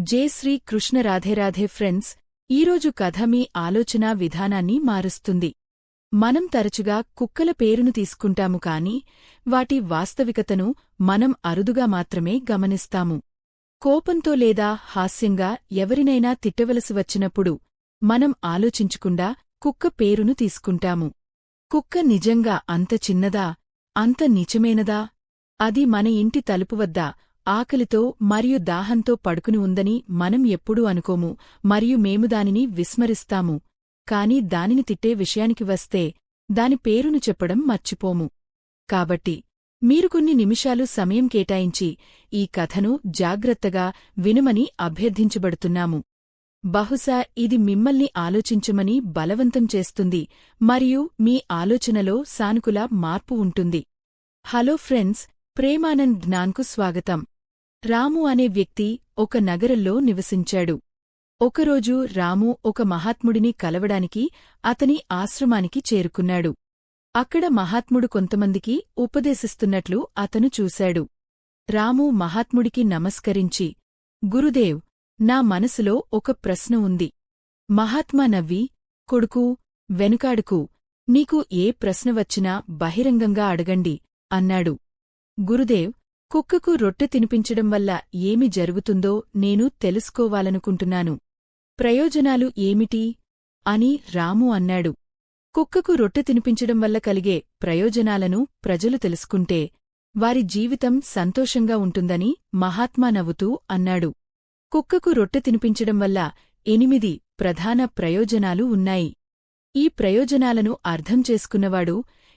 జే Shri Krishna Radhe Radhe friends ఈరోజు కథ మీ ఆలోచనా విధానాన్ని మారుస్తుంది. మనం తరచుగా కుక్కల పేరును తీసుకుంటాము కాని వాటి వాస్తవికతను మనం అరుదుగా మాత్రమే గమనిస్తాము. కోపంతో లేదా హాస్యంగా ఎవరినైనా తిట్టవలసి వచ్చినప్పుడు మనం ఆలోచించకుండా కుక్క పేరును తీసుకుంటాము. కుక్క నిజంగా అంత చిన్నదా అంత నిజమేనదా? అది మన ఇంటి తలుపు వద్ద? ఆకలితో మరియు దాహంతో పడుకుని ఉందని మనం ఎప్పుడూ అనుకోము మరియు మేము దానిని విస్మరిస్తాము. కాని దానిని తిట్టే విషయానికి వస్తే దాని పేరును చెప్పడం మర్చిపోము. కాబట్టి మీరు కొన్ని నిమిషాలు సమయం కేటాయించి ఈ కథను జాగ్రత్తగా వినుమని అభ్యర్థించబడుతున్నాము. బహుశా ఇది మిమ్మల్ని ఆలోచించమని బలవంతం చేస్తుంది మరియు మీ ఆలోచనలో సానుకూల మార్పు ఉంటుంది. హలో ఫ్రెండ్స్ ప్రేమానంద్ జ్ఞాన్కు స్వాగతం. రాము అనే వ్యక్తి ఒక నగరంలో నివసించాడు. ఒకరోజు రాము ఒక మహాత్ముడిని కలవడానికి అతని ఆశ్రమానికి చేరుకున్నాడు. అక్కడ మహాత్ముడు కొంతమందికి ఉపదేశిస్తున్నట్లు అతను చూశాడు. రాము మహాత్ముడికి నమస్కరించి గురుదేవ్ నా మనసులో ఒక ప్రశ్న ఉంది. మహాత్మా నవ్వి కొడుకు వెనుకాడుకు నీకు ఏ ప్రశ్న వచ్చినా బహిరంగంగా అడగండి అన్నాడు. గురుదేవ్ కుక్కకు రొట్టె తినిపించడం వల్ల ఏమి జరుగుతుందో నేను తెలుసుకోవాలనుకుంటున్నాను. ప్రయోజనాలు ఏమిటి? అని రాము అన్నాడు. కుక్కకు రొట్టె తినిపించడం వల్ల కలిగే ప్రయోజనాలను ప్రజలు తెలుసుకుంటే వారి జీవితం సంతోషంగా ఉంటుందని మహాత్మా నవ్వుతూ అన్నాడు. కుక్కకు రొట్టె తినిపించడం వల్ల ఎనిమిది ప్రధాన ప్రయోజనాలు ఉన్నాయి. ఈ ప్రయోజనాలను అర్థం చేసుకున్నవాడు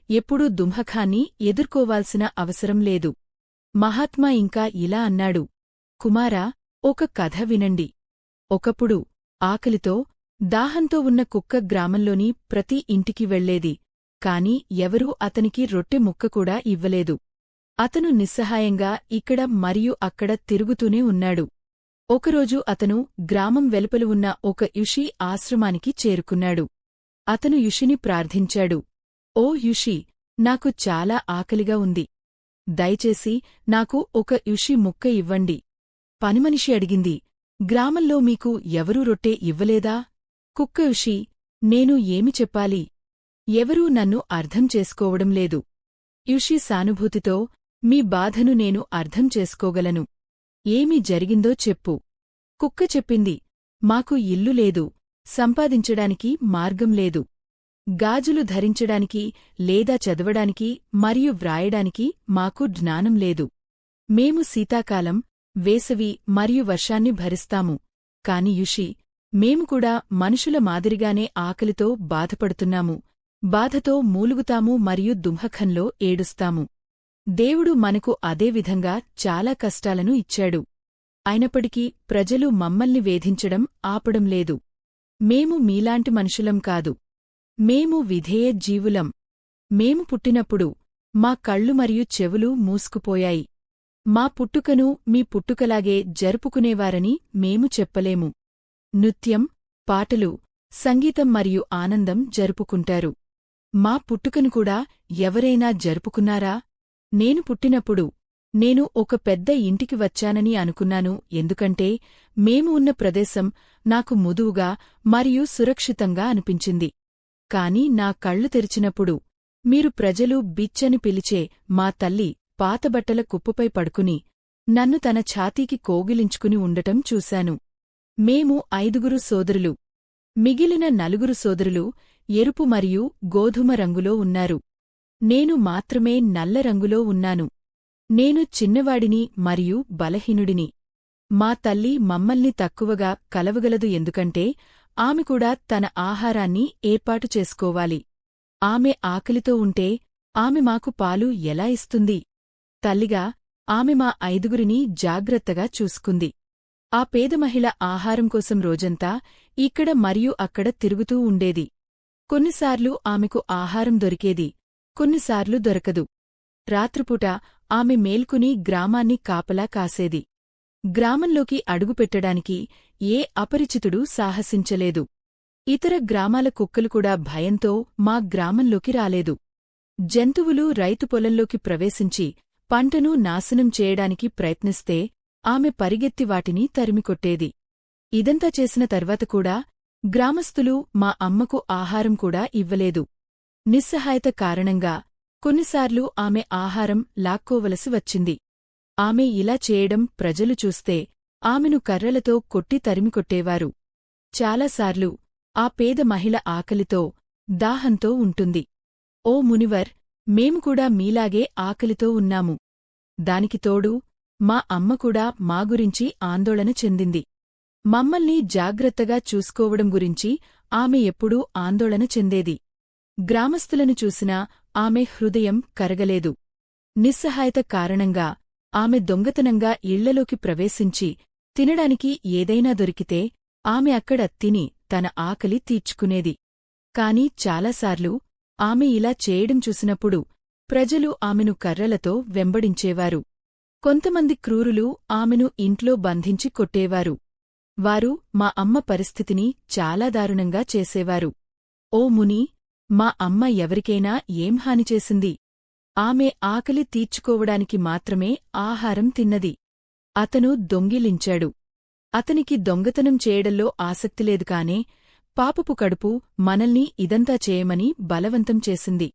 ఎప్పుడూ దుంహఖాన్ని ఎదుర్కోవాల్సిన అవసరం లేదు. మహాత్మా ఇంకా ఇలా అన్నాడు. కుమారా ఒక కథ వినండి. ఒకప్పుడు ఆకలితో దాహంతో ఉన్న కుక్క గ్రామంలోని ప్రతి ఇంటికి వెళ్ళేది కాని ఎవరూ అతనికి రొట్టె ముక్క కూడా ఇవ్వలేదు. అతను నిస్సహాయంగా ఇక్కడ మరియు అక్కడ తిరుగుతూనే ఉన్నాడు. ఒకరోజు అతను గ్రామం వెలుపల ఉన్న ఒక యుషి ఆశ్రమానికి చేరుకున్నాడు. అతను యుషిని ప్రార్థించాడు. ఓ యుషి నాకు చాలా ఆకలిగా ఉంది. దయచేసి నాకు ఒక యుషి ముక్క ఇవ్వండి. పనిమనిషి అడిగింది గ్రామంలో మీకు ఎవరూ రొట్టె ఇవ్వలేదా? కుక్క యుషి నేను ఏమి చెప్పాలి? ఎవరూ నన్ను అర్థం చేసుకోవడం లేదు. యుషి సానుభూతితో మీ బాధను నేను అర్థం చేసుకోగలను. ఏమి జరిగిందో చెప్పు. కుక్క చెప్పింది మాకు ఇల్లు లేదు సంపాదించడానికి మార్గం లేదు. గాజులు ధరించడానికి లేదా చదవడానికి మరియు వ్రాయడానికి మాకు జ్ఞానం లేదు. మేము శీతాకాలం వేసవి మరియు వర్షాన్ని భరిస్తాము. కాని యుషి మేము కూడా మనుషుల మాదిరిగానే ఆకలితో బాధపడుతున్నాము. బాధతో మూలుగుతాము మరియు దుంహఖంలో ఏడుస్తాము. దేవుడు మనకు అదేవిధంగా చాలా కష్టాలను ఇచ్చాడు. అయినప్పటికీ ప్రజలు మమ్మల్ని వేధించడం ఆపడం లేదు. మేము మీలాంటి మనుషులం కాదు. మేము విధేయ జీవులం మేము పుట్టినప్పుడు మా కళ్ళు మరియు చెవులు మూసుకుపోయాయి. మా పుట్టుకను మీ పుట్టుకలాగే జరుపుకునేవారని మేము చెప్పలేము. నృత్యం పాటలు సంగీతం మరియు ఆనందం జరుపుకుంటారు. మా పుట్టుకను కూడా ఎవరైనా జరుపుకున్నారా? నేను పుట్టినప్పుడు నేను ఒక పెద్ద ఇంటికి వచ్చానని అనుకున్నాను. ఎందుకంటే మేము ఉన్న ప్రదేశం నాకు ముదువుగా మరియు సురక్షితంగా అనిపించింది. కాని నా కళ్ళు తెరిచినప్పుడు మీరు ప్రజలు బిచ్చని పిలిచే మా తల్లి పాతబట్టల కుప్పపై పడుకుని నన్ను తన ఛాతీకి కోగిలించుకుని ఉండటం చూశాను. మేము ఐదుగురు సోదరులు. మిగిలిన నలుగురు సోదరులు ఎరుపు మరియు గోధుమ రంగులో ఉన్నారు. నేను మాత్రమే నల్ల రంగులో ఉన్నాను. నేను చిన్నవాడిని మరియు బలహీనుడిని. మా తల్లి మమ్మల్ని తక్కువగా కలవగలదు ఎందుకంటే ఆమె కూడా తన ఆహారాన్ని ఏర్పాటు చేసుకోవాలి. ఆమె ఆకలితో ఉంటే ఆమె మాకు పాలు ఎలా ఇస్తుంది? తల్లిగా ఆమె మా ఐదుగురిని జాగ్రత్తగా చూసుకుంది. ఆ పేద మహిళ ఆహారం కోసం రోజంతా ఇక్కడ మరియు అక్కడ తిరుగుతూ ఉండేది. కొన్నిసార్లు ఆమెకు ఆహారం దొరికేది కొన్నిసార్లు దొరకదు. రాత్రిపూట ఆమె మేల్కుని గ్రామాన్ని కాపలా కాసేది. గ్రామంలోకి అడుగుపెట్టడానికి ఏ అపరిచితుడు సాహసించలేదు. ఇతర గ్రామాల కుక్కలు కూడా భయంతో మా గ్రామంలోకి రాలేదు. జంతువులు రైతు పొలంలోకి ప్రవేశించి పంటను నాశనం చేయడానికి ప్రయత్నిస్తే ఆమె పరిగెత్తి వాటిని తరిమికొట్టేది. ఇదంతా చేసిన తర్వాత కూడా గ్రామస్థులు మా అమ్మకు ఆహారం కూడా ఇవ్వలేదు. నిస్సహాయత కారణంగా కొన్నిసార్లు ఆమె ఆహారం లాక్కోవలసి వచ్చింది. ఆమె ఇలా చేయడం ప్రజలు చూస్తే ఆమెను కర్రలతో కొట్టి తరిమికొట్టేవారు చాలాసార్లు ఆ పేద మహిళ ఆకలితో దాహంతో ఉంటుంది. ఓ మునివర్ మేము కూడా మీలాగే ఆకలితో ఉన్నాము. దానికి తోడు మా అమ్మ కూడా మా గురించి ఆందోళన చెందింది. మమ్మల్ని జాగ్రత్తగా చూసుకోవడం గురించి ఆమె ఎప్పుడూ ఆందోళన చెందేది. గ్రామస్థులను చూసినా ఆమె హృదయం కరగలేదు. నిస్సహాయత కారణంగా ఆమె దొంగతనంగా ఇళ్ళలోకి ప్రవేశించి తినడానికి ఏదైనా దొరికితే ఆమె అక్కడ తిని తన ఆకలి తీర్చుకునేది. కాని చాలాసార్లు ఆమె ఇలా చేయడం చూసినప్పుడు ప్రజలు ఆమెను కర్రలతో వెంబడించేవారు. కొంతమంది క్రూరులు ఆమెను ఇంట్లో బంధించి కొట్టేవారు. వారు మా అమ్మ పరిస్థితిని చాలా దారుణంగా చేసేవారు. ఓ ముని మా అమ్మ ఎవరికైనా ఏం హాని చేసింది? ఆమె ఆకలి తీర్చుకోవడానికి మాత్రమే ఆహారం తిన్నది. అతను దొంగిలించాడు. అతనికి దొంగతనం చేయడంలో ఆసక్తిలేదు కానే పాపపు కడుపు మనల్ని ఇదంతా చేయమని బలవంతం చేసింది.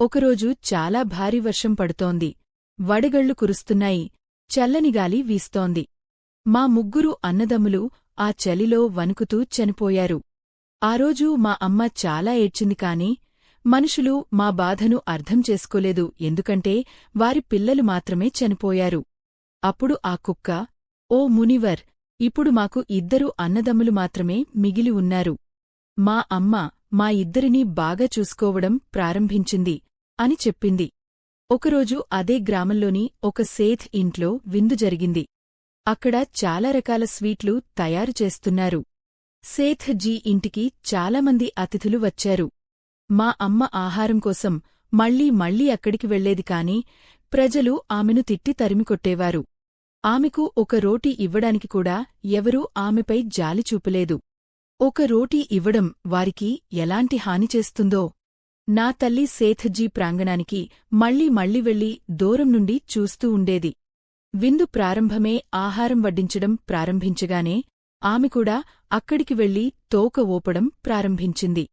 ఒకరోజు చాలా భారీ వర్షం పడుతోంది. వడగళ్ళు కురుస్తున్నాయి. చల్లనిగాలి వీస్తోంది. మా ముగ్గురు అన్నదమ్ములు ఆ చలిలో వణుకుతూ చనిపోయారు. ఆ రోజు మా అమ్మ చాలా ఏడ్చింది కాని మనుషులు మా బాధను అర్థం చేసుకోలేదు ఎందుకంటే వారి పిల్లలు మాత్రమే చనిపోయారు. అప్పుడు ఆ కుక్క ఓ మునివర్ ఇప్పుడు మాకు ఇద్దరు అన్నదమ్ములు మాత్రమే మిగిలి ఉన్నారు. మా అమ్మ మా ఇద్దరినీ బాగా చూసుకోవడం ప్రారంభించింది అని చెప్పింది. ఒకరోజు అదే గ్రామంలోని ఒక సేథ్ ఇంట్లో విందు జరిగింది. అక్కడ చాలా రకాల స్వీట్లు తయారు చేస్తున్నారు. సేథ్ జీ ఇంటికి చాలామంది అతిథులు వచ్చారు. మా అమ్మ ఆహారం కోసం మళ్ళీ మళ్ళీ అక్కడికి వెళ్ళేది కాని ప్రజలు ఆమెను తిట్టి తరిమికొట్టేవారు ఆమెకు ఒక రోటీ ఇవ్వడానికి కూడా ఎవరూ ఆమెపై జాలి చూపలేదు. ఒక రోటీ ఇవ్వడం వారికి ఎలాంటి హాని చేస్తుందో? నా తల్లి సేథ్జీ ప్రాంగణానికి మళ్ళీ మళ్ళీ వెళ్ళి దూరం నుండి చూస్తూ ఉండేది. విందు ప్రారంభమే ఆహారం వడ్డించడం ప్రారంభించగానే ఆమె కూడా అక్కడికి వెళ్ళి తోక ఊపడం ప్రారంభించింది.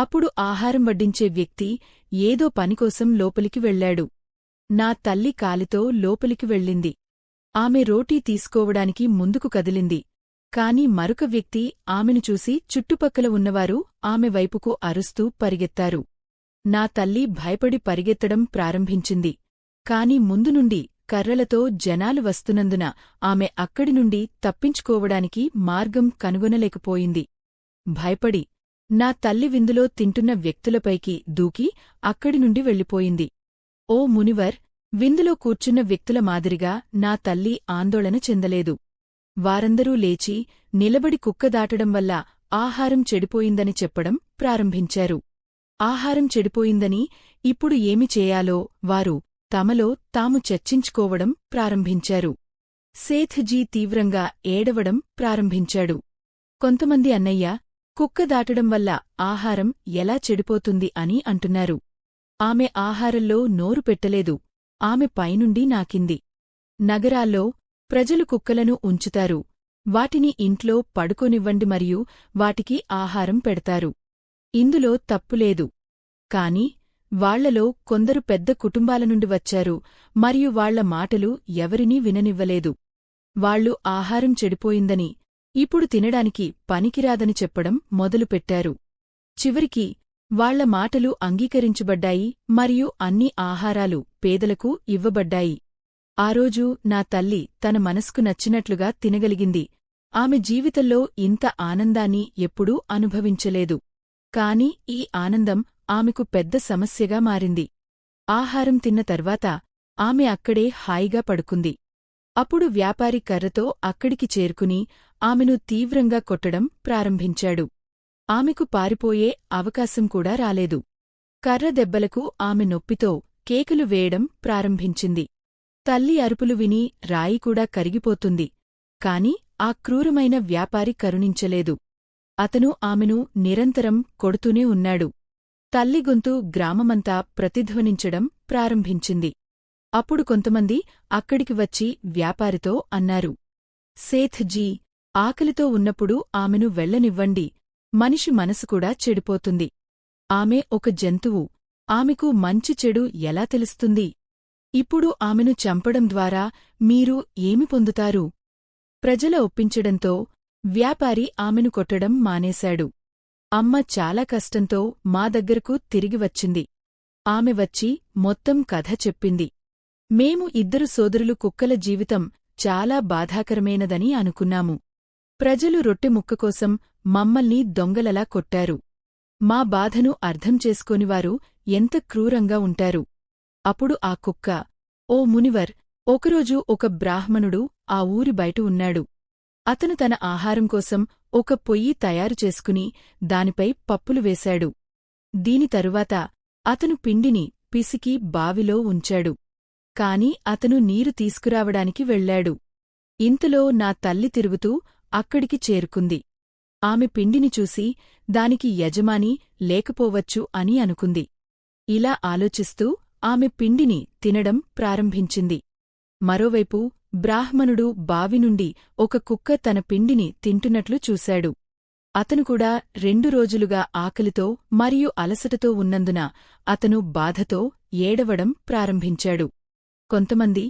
అప్పుడు ఆహారం వడ్డించే వ్యక్తి ఏదో పనికోసం లోపలికి వెళ్ళాడు నా తల్లి కాలితో లోపలికి వెళ్ళింది. ఆమె రోటీ తీసుకోవడానికి ముందుకు కదిలింది. కాని మరొక వ్యక్తి ఆమెను చూసి చుట్టుపక్కల ఉన్నవారు ఆమె వైపుకు అరుస్తూ పరిగెత్తారు. నా తల్లి భయపడి పరిగెత్తడం ప్రారంభించింది. కాని ముందు నుండి కర్రలతో జనాలు వస్తున్నందున ఆమె అక్కడి నుండి తప్పించుకోవడానికి మార్గం కనుగొనలేకపోయింది. భయపడి నా తల్లి విందులో తింటున్న వ్యక్తులపైకి దూకి అక్కడి నుండి వెళ్ళిపోయింది. ఓ మునివర్ విందులో కూర్చున్న వ్యక్తుల మాదిరిగా నా తల్లి ఆందోళన చెందలేదు. వారందరూ లేచి నిలబడి కుక్క దాటడం వల్ల ఆహారం చెడిపోయిందని చెప్పడం ప్రారంభించారు. ఆహారం చెడిపోయిందని ఇప్పుడు ఏమి చేయాలో వారు తమలో తాము చర్చించుకోవడం ప్రారంభించారు. సేథ్జీ తీవ్రంగా ఏడవడం ప్రారంభించాడు. కొంతమంది అన్నయ్య కుక్క దాటడం వల్ల ఆహారం ఎలా చెడిపోతుంది అని అంటున్నారు. ఆమె ఆహారంలో నోరు పెట్టలేదు. ఆమె పైనుండి నాకింది. నగరాల్లో ప్రజలు కుక్కలను ఉంచుతారు. వాటిని ఇంట్లో పడుకోనివ్వండి మరియు వాటికి ఆహారం పెడతారు. ఇందులో తప్పులేదు కాని వాళ్ళలో కొందరు పెద్ద కుటుంబాల నుండి వచ్చారు మరియు వాళ్ళ మాటలు ఎవరినీ విననివ్వలేదు. వాళ్ళు ఆహారం చెడిపోయిందని ఇప్పుడు తినడానికి పనికిరాదని చెప్పడం మొదలుపెట్టారు. చివరికి వాళ్ళ మాటలు అంగీకరించబడ్డాయి మరియు అన్ని ఆహారాలు పేదలకు ఇవ్వబడ్డాయి. ఆ రోజు నా తల్లి తన మనస్కు నచ్చినట్లుగా తినగలిగింది. ఆమె జీవితంలో ఇంత ఆనందాన్ని ఎప్పుడూ అనుభవించలేదు. కాని ఈ ఆనందం ఆమెకు పెద్ద సమస్యగా మారింది. ఆహారం తిన్న తర్వాత ఆమె అక్కడే హాయిగా పడుకుంది. అప్పుడు వ్యాపారి కర్రతో అక్కడికి చేరుకుని ఆమెను తీవ్రంగా కొట్టడం ప్రారంభించాడు. ఆమెకు పారిపోయే అవకాశం కూడా రాలేదు. కర్ర దెబ్బలకు ఆమె నొప్పితో కేకులు వేయడం ప్రారంభించింది. తల్లి అరుపులు విని రాయి కూడా కరిగిపోతుంది. కాని ఆ క్రూరమైన వ్యాపారి కరుణించలేదు. అతను ఆమెను నిరంతరం కొడుతూనే ఉన్నాడు. తల్లి గొంతు గ్రామమంతా ప్రతిధ్వనించడం ప్రారంభించింది. అప్పుడు కొంతమంది అక్కడికి వచ్చి వ్యాపారితో అన్నారు సేథ్జీ ఆకలితో ఉన్నప్పుడు ఆమెను వెళ్ళనివ్వండి. మనిషి మనసు కూడా చెడిపోతుంది. ఆమె ఒక జంతువు. ఆమెకు మంచి చెడు ఎలా తెలుస్తుంది? ఇప్పుడు ఆమెను చంపడం ద్వారా మీరు ఏమి పొందుతారు? ప్రజల ఒప్పించడంతో వ్యాపారి ఆమెను కొట్టడం మానేశాడు. అమ్మ చాలా కష్టంతో మా దగ్గరకు తిరిగి వచ్చింది. ఆమె వచ్చి మొత్తం కథ చెప్పింది. మేము ఇద్దరు సోదరులు కుక్కల జీవితం చాలా బాధాకరమైనదని అనుకున్నాము. ప్రజలు రొట్టె ముక్క కోసం మమ్మల్ని దొంగలలా కొట్టారు. మా బాధను అర్థం చేసుకోనివారు ఎంత క్రూరంగా ఉంటారు. అప్పుడు ఆ కుక్క ఓ మునివర్ ఒకరోజు ఒక బ్రాహ్మణుడు ఆ ఊరి బయట ఉన్నాడు. అతను తన ఆహారం కోసం ఒక పొయ్యి తయారు చేసుకుని దానిపై పప్పులు వేశాడు. దీని తరువాత అతను పిండిని పిసికి బావిలో ఉంచాడు. కాని అతను నీరు తీసుకురావడానికి వెళ్ళాడు. ఇంతలో నా తల్లి తిరుగుతూ అక్కడికి చేరుకుంది. ఆమె పిండిని చూసి దానికి యజమాని లేకపోవచ్చు అని అనుకుంది. ఇలా ఆలోచిస్తూ ఆమె పిండిని తినడం ప్రారంభించింది. మరోవైపు బ్రాహ్మణుడు బావినుండి ఒక కుక్క తన పిండిని తింటున్నట్లు చూశాడు. అతను కూడా రెండు రోజులుగా ఆకలితో మరియు అలసటతో ఉన్నందున అతను బాధతో ఏడవడం ప్రారంభించాడు. కొంతమంది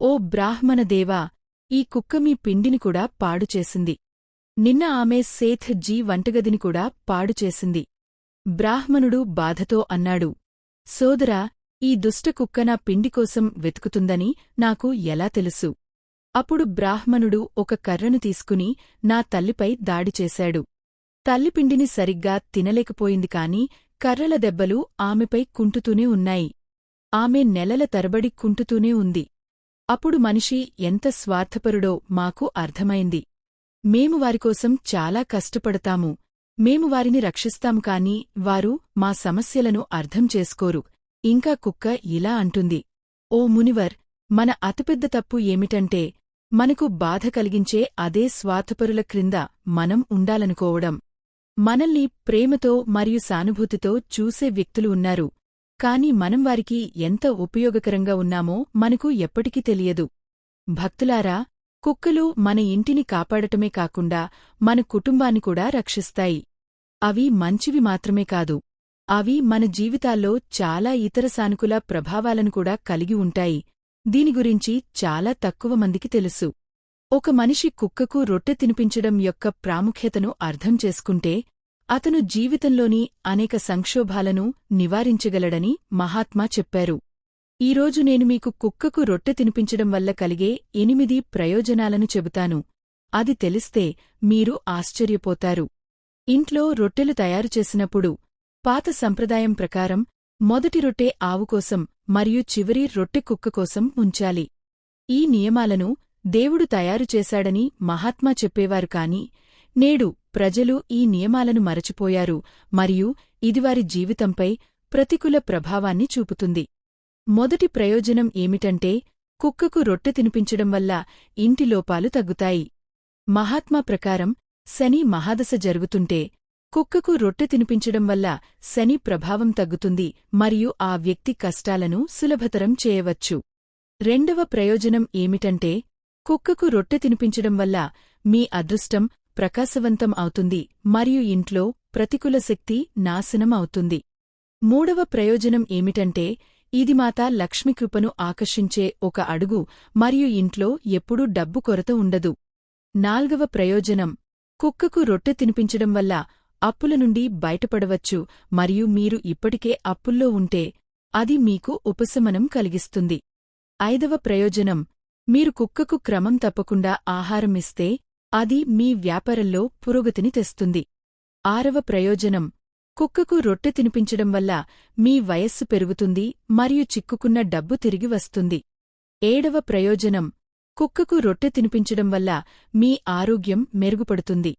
ఓ బ్రాహ్మణదేవా ఈ కుక్క మీ పిండిని కూడా పాడుచేసింది నిన్న ఆమె సేథ్ జీ వంటగదిని కూడా పాడుచేసింది బ్రాహ్మణుడు బాధతో అన్నాడు సోదరా ఈ దుష్ట కుక్క నా పిండికోసం వెతుకుతుందని నాకు ఎలా తెలుసు అప్పుడు బ్రాహ్మణుడు ఒక కర్రను తీసుకుని నా తల్లిపై దాడి చేశాడు. తల్లిపిండిని సరిగ్గా తినలేకపోయింది కాని కర్రల దెబ్బలు ఆమెపై కుంటుతూనే ఉన్నాయి. ఆమె నెలల తరబడి కుంటుతూనే ఉంది. అప్పుడు మనిషి ఎంత స్వార్థపరుడో మాకు అర్థమైంది. మేము వారికోసం చాలా కష్టపడతాము. మేము వారిని రక్షిస్తాము కాని వారు మా సమస్యలను అర్థం చేసుకోరు. ఇంకా కుక్క ఇలా అంటుంది. ఓ మునివర్ మన అతిపెద్ద తప్పు ఏమిటంటే మనకు బాధ కలిగించే అదే స్వార్థపరుల క్రింద మనం ఉండాలనుకోవడం. మనల్ని ప్రేమతో మరియు సానుభూతితో చూసే వ్యక్తులు ఉన్నారు. కాని మనం వారికి ఎంత ఉపయోగకరంగా ఉన్నామో మనకు ఎప్పటికీ తెలియదు. భక్తులారా కుక్కలు మన ఇంటిని కాపాడటమే కాకుండా మన కుటుంబాన్ని కూడా రక్షిస్తాయి. అవి మంచివి మాత్రమే కాదు. అవి మన జీవితాల్లో చాలా ఇతర సానుకూల ప్రభావాలను కూడా కలిగి ఉంటాయి. దీని గురించి చాలా తక్కువ మందికి తెలుసు. ఒక మనిషి కుక్కకు రొట్టె తినిపించడం యొక్క ప్రాముఖ్యతను అర్థం చేసుకుంటే అతను జీవితంలోని అనేక సంక్షోభాలను నివారించగలడని మహాత్మా చెప్పారు. ఈరోజు నేను మీకు కుక్కకు రొట్టె తినిపించడం వల్ల కలిగే ఎనిమిది ప్రయోజనాలను చెబుతాను. అది తెలిస్తే మీరు ఆశ్చర్యపోతారు. ఇంట్లో రొట్టెలు తయారు చేసినప్పుడు పాత సంప్రదాయం ప్రకారం మొదటి రొట్టె ఆవుకోసం మరియు చివరి రొట్టె కుక్క కోసం ఉంచాలి ఈ నియమాలను దేవుడు తయారు చేశాడని మహాత్మా చెప్పేవారు కాని నేడు ప్రజలు ఈ నియమాలను మరచిపోయారు మరియు ఇది వారి జీవితంపై ప్రతికూల ప్రభావాన్ని చూపుతుంది. మొదటి ప్రయోజనం ఏమిటంటే కుక్కకు రొట్టె తినిపించడం వల్ల ఇంటి లోపాలు తగ్గుతాయి. మహాత్మా ప్రకారం శని మహాదశ జరుగుతుంటే కుక్కకు రొట్టె తినిపించడం వల్ల శని ప్రభావం తగ్గుతుంది మరియు ఆ వ్యక్తి కష్టాలను సులభతరం చేయవచ్చు. రెండవ ప్రయోజనం ఏమిటంటే కుక్కకు రొట్టె తినిపించడం వల్ల మీ అదృష్టం ప్రకాశవంతం అవుతుంది మరియు ఇంట్లో ప్రతికూల శక్తి నాశనం అవుతుంది. మూడవ ప్రయోజనం ఏమిటంటే ఇది మాతా లక్ష్మీకృపను ఆకర్షించే ఒక అడుగు మరియు ఇంట్లో ఎప్పుడూ డబ్బు కొరత ఉండదు. నాల్గవ ప్రయోజనం కుక్కకు రొట్టె తినిపించడం వల్ల అప్పుల నుండి బయటపడవచ్చు మరియు మీరు ఇప్పటికే అప్పుల్లో ఉంటే అది మీకు ఉపశమనం కలిగిస్తుంది. ఐదవ ప్రయోజనం మీరు కుక్కకు క్రమం తప్పకుండా ఆహారం ఇస్తే అది మీ వ్యాపారంలో పురోగతిని తెస్తుంది. ఆరవ ప్రయోజనం కుక్కకు రొట్టె తినిపించడం వల్ల మీ వయస్సు పెరుగుతుంది మరియు చిక్కుకున్న డబ్బు తిరిగి వస్తుంది. ఏడవ ప్రయోజనం కుక్కకు రొట్టె తినిపించడం వల్ల మీ ఆరోగ్యం మెరుగుపడుతుంది.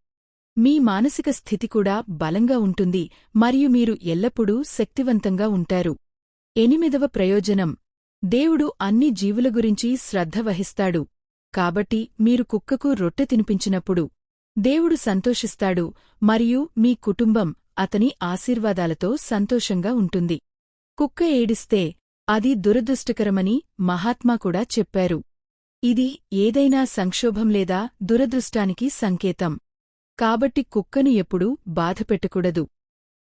మీ మానసిక స్థితి కూడా బలంగా ఉంటుంది మరియు మీరు ఎల్లప్పుడూ శక్తివంతంగా ఉంటారు. ఎనిమిదవ ప్రయోజనం దేవుడు అన్ని జీవుల గురించి శ్రద్ధ వహిస్తాడు. కాబట్టి మీరు కుక్కకు రొట్టె తినిపించినప్పుడు దేవుడు సంతోషిస్తాడు మరియు మీ కుటుంబం అతని ఆశీర్వాదాలతో సంతోషంగా ఉంటుంది. కుక్క ఏడిస్తే అది దురదృష్టకరమని మహాత్మా కూడా చెప్పారు. ఇది ఏదైనా సంక్షోభం లేదా దురదృష్టానికి సంకేతం. కాబట్టి కుక్కను ఎప్పుడూ బాధపెట్టకూడదు.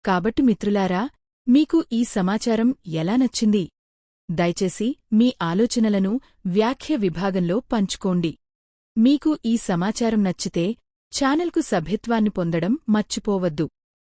కాబట్టి మిత్రులారా మీకు ఈ సమాచారం ఎలా నచ్చింది? దయచేసి మీ ఆలోచనలను వ్యాఖ్య విభాగంలో పంచుకోండి. మీకు ఈ సమాచారం నచ్చితే ఛానల్కు సభ్యత్వాన్ని పొందడం మర్చిపోవద్దు.